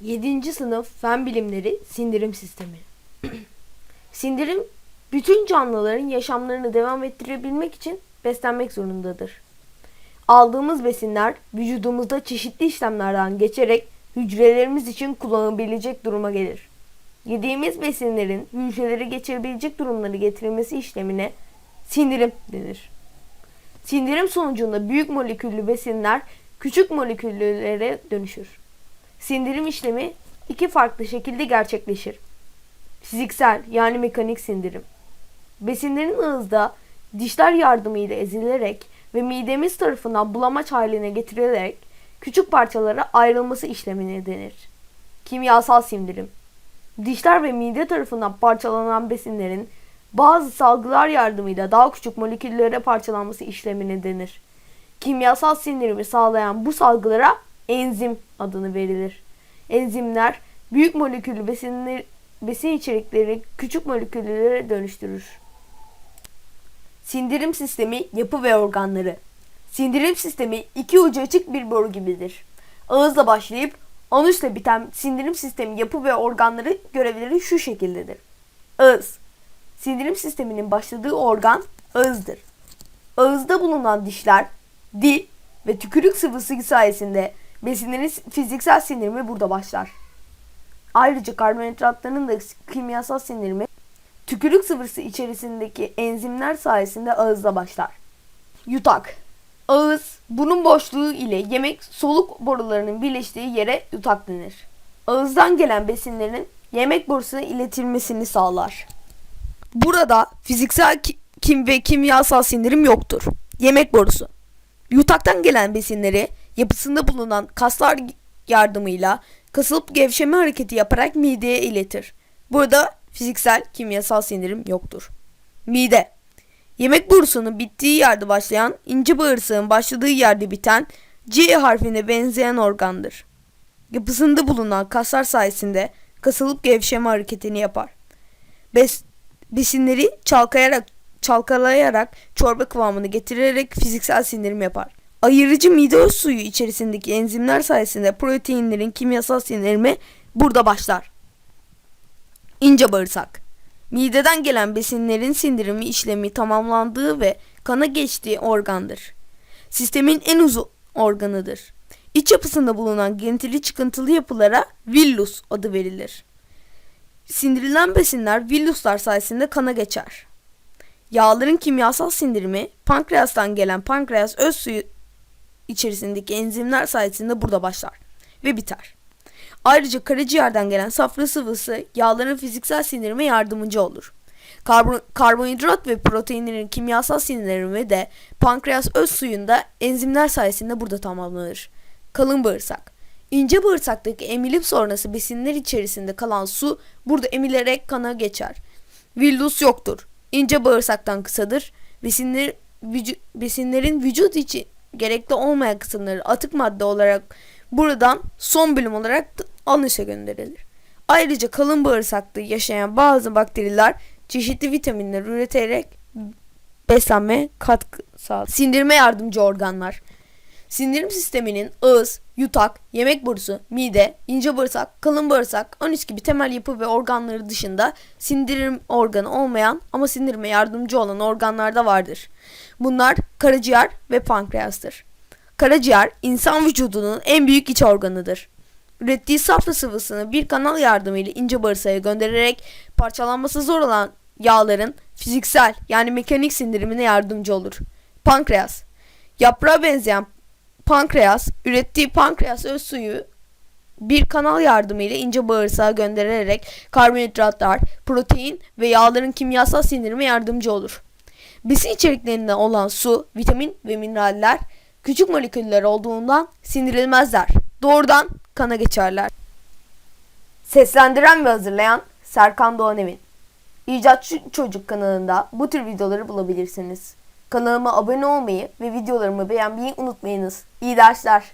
7. sınıf fen bilimleri sindirim sistemi. sindirim bütün canlıların yaşamlarını devam ettirebilmek için beslenmek zorundadır. Aldığımız besinler vücudumuzda çeşitli işlemlerden geçerek hücrelerimiz için kullanılabilecek duruma gelir. Yediğimiz besinlerin hücreleri geçirebilecek durumları getirilmesi işlemine sindirim denir. Sindirim sonucunda büyük moleküllü besinler küçük moleküllere dönüşür. Sindirim işlemi iki farklı şekilde gerçekleşir. Fiziksel yani mekanik sindirim. Besinlerin ağızda dişler yardımıyla ezilerek ve midemiz tarafından bulamaç haline getirilerek küçük parçalara ayrılması işlemine denir. Kimyasal sindirim. Dişler ve mide tarafından parçalanan besinlerin bazı salgılar yardımıyla daha küçük moleküllere parçalanması işlemine denir. Kimyasal sindirimi sağlayan bu salgılara enzim adını verilir. Enzimler büyük moleküllü besinler, besin içerikleri küçük moleküllere dönüştürür. Sindirim sistemi yapı ve organları. Sindirim sistemi iki ucu açık bir boru gibidir. Ağızla başlayıp anüsle biten sindirim sistemi yapı ve organları görevleri şu şekildedir. Ağız. Sindirim sisteminin başladığı organ ağızdır. Ağızda bulunan dişler, dil ve tükürük sıvısı sayesinde besinlerin fiziksel sindirimi burada başlar. Ayrıca karbonhidratların da kimyasal sindirimi tükürük sıvısı içerisindeki enzimler sayesinde ağızda başlar. Yutak. Ağız, burun boşluğu ile yemek soluk borularının birleştiği yere yutak denir. Ağızdan gelen besinlerin yemek borusuna iletilmesini sağlar. Burada fiziksel ki- kim ve kimyasal sindirim yoktur. Yemek borusu. Yutaktan gelen besinleri yapısında bulunan kaslar yardımıyla kasılıp gevşeme hareketi yaparak mideye iletir. Burada fiziksel kimyasal sindirim yoktur. Mide. Yemek borusunun bittiği yerde başlayan, ince bağırsağın başladığı yerde biten C harfine benzeyen organdır. Yapısında bulunan kaslar sayesinde kasılıp gevşeme hareketini yapar. Bes, besinleri çalkayarak, çalkalayarak çorba kıvamını getirerek fiziksel sindirim yapar. Ayırıcı mide suyu içerisindeki enzimler sayesinde proteinlerin kimyasal sindirimi burada başlar. İnce bağırsak. Mideden gelen besinlerin sindirimi işlemi tamamlandığı ve kana geçtiği organdır. Sistemin en uzun organıdır. İç yapısında bulunan genitali çıkıntılı yapılara villus adı verilir. Sindirilen besinler villuslar sayesinde kana geçer. Yağların kimyasal sindirimi pankreastan gelen pankreas öz suyu içerisindeki enzimler sayesinde burada başlar ve biter. Ayrıca karaciğerden gelen safra sıvısı yağların fiziksel sindirime yardımcı olur. Karbon, karbonhidrat ve proteinlerin kimyasal sindirimi de pankreas öz suyunda enzimler sayesinde burada tamamlanır. Kalın bağırsak. İnce bağırsaktaki emilip sonrası besinler içerisinde kalan su burada emilerek kana geçer. Villus yoktur. İnce bağırsaktan kısadır. Besinler, vücu- besinlerin vücut için gerekli olmayan kısımları atık madde olarak buradan son bölüm olarak anışa gönderilir. Ayrıca kalın bağırsakta yaşayan bazı bakteriler çeşitli vitaminler üreterek beslenmeye katkı sağlar. Sindirme yardımcı organlar. Sindirim sisteminin ağız, yutak, yemek borusu, mide, ince bağırsak, kalın bağırsak, anüs gibi temel yapı ve organları dışında sindirim organı olmayan ama sindirime yardımcı olan organlar da vardır. Bunlar karaciğer ve pankreastır. Karaciğer insan vücudunun en büyük iç organıdır. Ürettiği safra sıvısını bir kanal yardımıyla ince bağırsağa göndererek parçalanması zor olan yağların fiziksel yani mekanik sindirimine yardımcı olur. Pankreas Yaprağa benzeyen pankreas ürettiği pankreas öz suyu bir kanal yardımıyla ince bağırsağa göndererek karbonhidratlar, protein ve yağların kimyasal sindirime yardımcı olur. Besin içeriklerinde olan su, vitamin ve mineraller küçük moleküller olduğundan sindirilmezler. Doğrudan kana geçerler. Seslendiren ve hazırlayan Serkan Doğan Emin. İcatçı Çocuk kanalında bu tür videoları bulabilirsiniz. Kanalıma abone olmayı ve videolarımı beğenmeyi unutmayınız. İyi dersler.